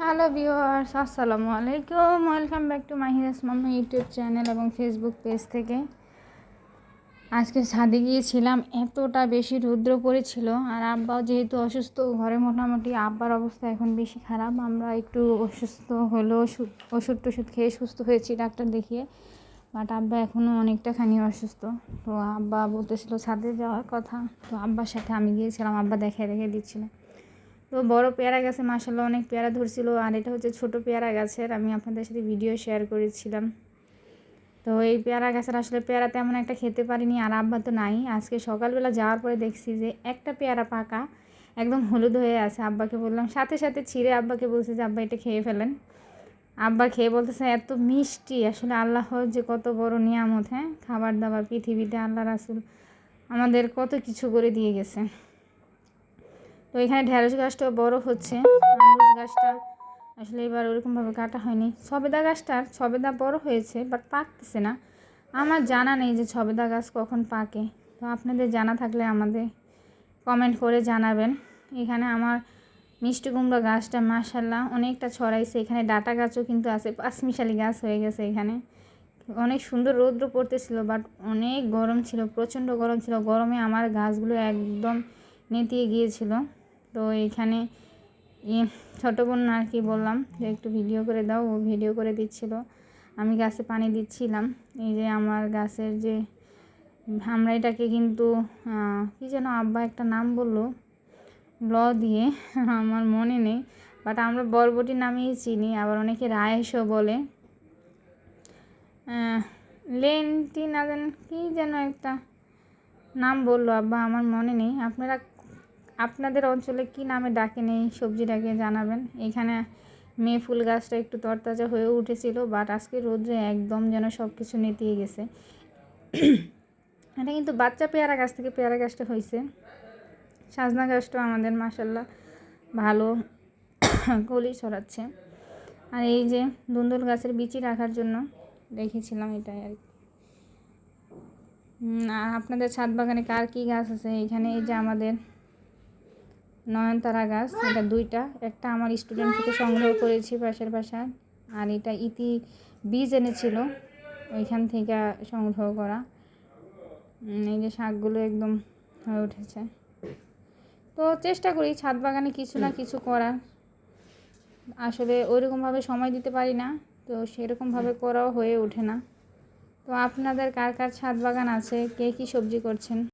Hello viewers আসসালামু আলাইকুম welcome back to Mahira's mamma YouTube channel এবং ফেসবুক পেজ থেকে। আজকে ছাদে গিয়েছিলাম, এতটা বেশি রুদ্র পড়েছিল আর আব্বাও যেহেতু অসুস্থ, ঘরে মোটামুটি আব্বার অবস্থা এখন বেশি খারাপ। আমরা একটু অসুস্থ হলেও ওষুধ টষুধ খেয়ে সুস্থ হয়েছি ডাক্তার দেখিয়ে। বাট আব্বা এখনও অনেকটা খানি অসুস্থ। তো আব্বা বলতেছিল ছাদে যাওয়ার কথা। তো আব্বার সাথে আমি গিয়েছিলাম, আব্বা দেখে দেখে দিচ্ছিল। তো বড় পেয়ারা গাছে মাসাল্লাহ অনেক পেয়ারা ধরছিল, আর এটা হচ্ছে ছোট পেয়ারা গাছের, আমি আপনাদের সাথে ভিডিও শেয়ার করেছিলাম। তো এই পেয়ারা গাছের আসলে পেয়ারা তেমন একটা খেতে পারিনি, আর আব্বা তো নাই। আজকে সকালবেলা যাওয়ার পরে দেখছি যে একটা পেয়ারা পাকা, একদম হলুদ হয়ে আছে। আব্বাকে বললাম, সাথে সাথে ছিঁড়ে আব্বাকে বলছে যে, আব্বা, এটা খেয়ে ফেলেন। আব্বা খেয়ে বলতেছে, এত মিষ্টি, আসলে আল্লাহ যে কত বড় নিয়ামত হ্যাঁ? খাবার দাবার, পৃথিবীতে আল্লাহ রাসুল আমাদের কত কিছু করে দিয়ে গেছে। তো এখানে ঢেঁড়স গাছটাও বড় হচ্ছে আঙ্গুর গাছটা। আসলে এবার ওরকমভাবে কাটা হয়নি। সবেদা গাছটার, সবেদা বড় হয়েছে বাট পাকতেছে না। আমার জানা নেই যে সবেদা গাছ কখন পাকে। তো আপনাদের জানা থাকলে আমাদের কমেন্ট করে জানাবেন। এখানে আমার মিষ্টি কুমড়া গাছটা মাসাল্লাহ অনেকটা ছড়াইছে। এখানে ডাটা গাছও কিন্তু আছে, পাঁচমিশালি গাছ হয়ে গেছে এখানে। অনেক সুন্দর রৌদ্র পড়তেছিল বাট অনেক গরম ছিল, প্রচণ্ড গরম ছিল। গরমে আমার গাছগুলো একদম নেতিয়ে গিয়েছিল। তো এখানে ছোটো বোন আর কি বললাম যে একটু ভিডিও করে দাও, ও ভিডিও করে দিচ্ছিল। আমি গাছে পানি দিচ্ছিলাম। এই যে আমার গাছের যে, আমরা এটাকে কিন্তু কী যেন আব্বা একটা নাম বলল, ল দিয়ে, আমার মনে নেই। বাট আমরা বরবটি নামেই চিনি, আবার অনেকে রায়েসও বলে। লেনটি না যেন কী যেন একটা নাম বলল আব্বা, আমার মনে নেই। আপনারা আপনাদের অঞ্চলে কি নামে ডাকেন এই সবজিটাকে জানাবেন। এখানে মেয়ে ফুল গাছটা একটু তরতাজা হয়ে উঠেছিল বাট আজকে রোদ্রে একদম যেন সব কিছু নেতিয়ে গেছে। এটা কিন্তু বাচ্চা পেয়ারা গাছ থেকে পেয়ারা গাছটা হয়েছে। সাজনা গাছটাও আমাদের মাসাল্লাহ ভালো কলি ছড়াচ্ছে। আর এই যে দুন্দুল গাছের বিচি রাখার জন্য রেখেছিলাম এটাই আর কি। আপনাদের ছাদ বাগানে কার কী গাছ আছে? এখানে এই যে আমাদের নয়নতারা গাছ, এটা দুইটা। একটা আমার স্টুডেন্ট থেকে সংগ্রহ করেছি পাশের বাসায় আর এটা ইতি বীজ এনেছিল ওইখান থেকে সংগ্রহ করা। এই যে শাকগুলো একদম হয়ে উঠেছে। তো চেষ্টা করি ছাদ বাগানে কিছু না কিছু করার। আসলে ওইরকমভাবে সময় দিতে পারি না, তো সেরকমভাবে করাও হয়ে ওঠে না। তো আপনাদের কার কার ছাদ বাগান আছে? কে কী সবজি করছেন?